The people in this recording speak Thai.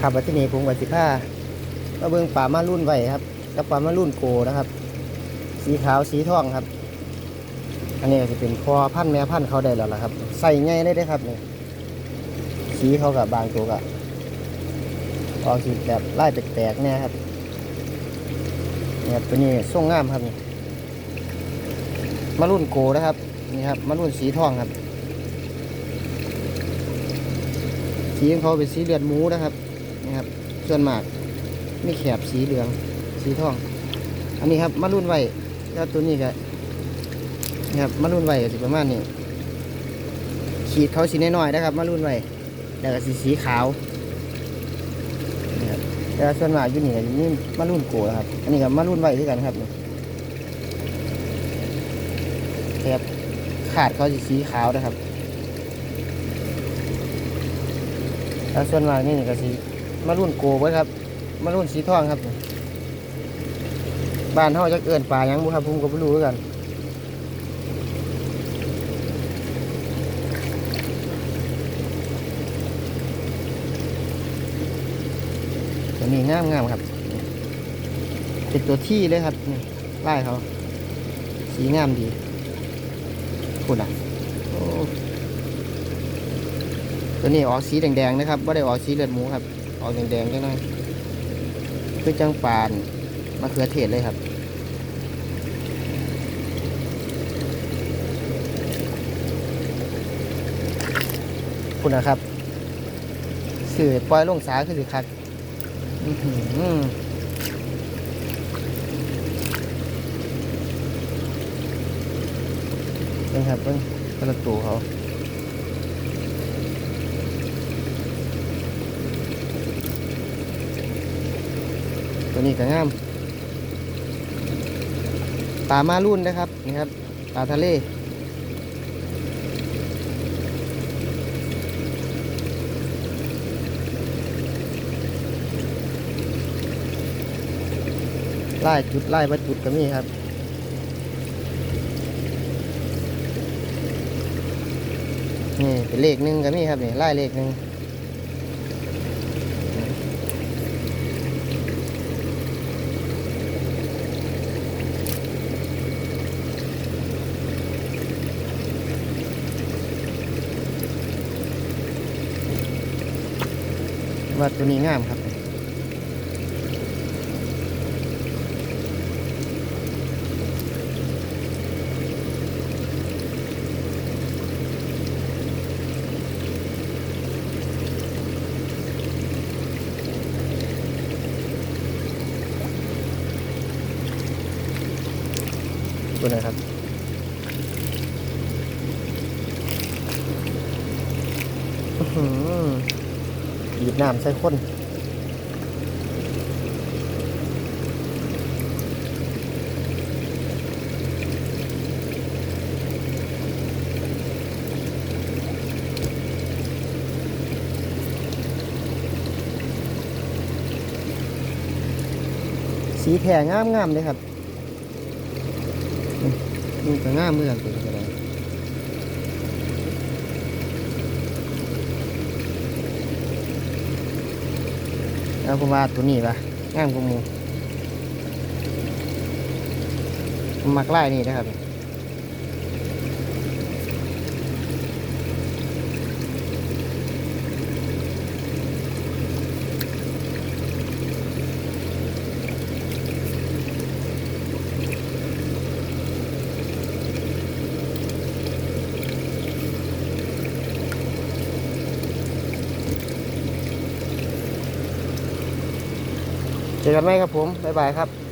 ครับวันที่นี้ผมกับสิผ้าก็เบิ่งป่ามารุ่นไว้ครับกับป่ามารุ่นโกนะครับ สีขาวสีทองครับ อันนี้ก็จะเป็นพอพันแม่พันเขาได้แล้วล่ะครับ ใส่ง่ายได้เด้ครับนี่สีเขากับบางตัวกับออกสีแบบไล่แปลกๆเนี่ยครับเนี่ยตัวนี้ทรงงามครับนี่มารุ่นโกนะครับนี่ครับมารุ่นสีทองครับ สีของเขาเป็นสีเลือดหมูนะครับ นี่ครับ ส่วนมากมีแขบสีเหลือง สีทอง อันนี้ครับมารุ่นไว้แล้วตัวนี้ก็นี่ครับมารุ่นไว้ก็สิประมาณนี้ขีดเขาสีน้อยๆนะครับ มารุ่นไว้แล้วก็สีสีขาวนี่ครับแล้วส่วนมากอยู่นี่ก็นี่มารุ่นโกนะครับ อันนี้ก็มารุ่นไว้ด้วยกันครับแคบขาดเขาสีสีขาวนะครับ แล้วส่วนมากนี่ก็สี มารุ่นโกไว้ครับ มารุ่นสีทองครับ บ้านเฮาจักเอื่นป่าหยังบุครับผมก็ไม่รู้คือกัน ตัวนี้งามงามๆครับ เป็นตัวที่เลยครับนี่ไล่เขา สีงามดีคุณอะตัวนี้ออกสีแดงๆนะครับไม่ได้ออกสีเลือดหมูครับ ออกแดงๆจังหน่อยคือจังปานมะเขือเทศเลยครับคุณนะครับสื่อปล่อยลงสาคือสิคักอื้อหือนี่ครับเพิ่งกระตูเขา ตัวนี้ก็งามปลามารุ่นนะครับนี่ครับปลาทะเลไล่จุดไล่วัดจุดก็มีครับนี่เป็นเลขหนึ่งก็มีครับนี่ไล่เลขหนึ่ง ว่าตัวนี้งามครับตัวไหนครับ อือ บีบน้ำใส่ข้นสีแผ่งามๆเลยครับนี่ก็งามเหมือนกันตัวนี้ก็ได้ แล้วผมว่าตัวนี้ปะงามกว่าหมูผมมักไล่นี่นะครับ เจอกันไหมครับผม บ๊ายบายครับ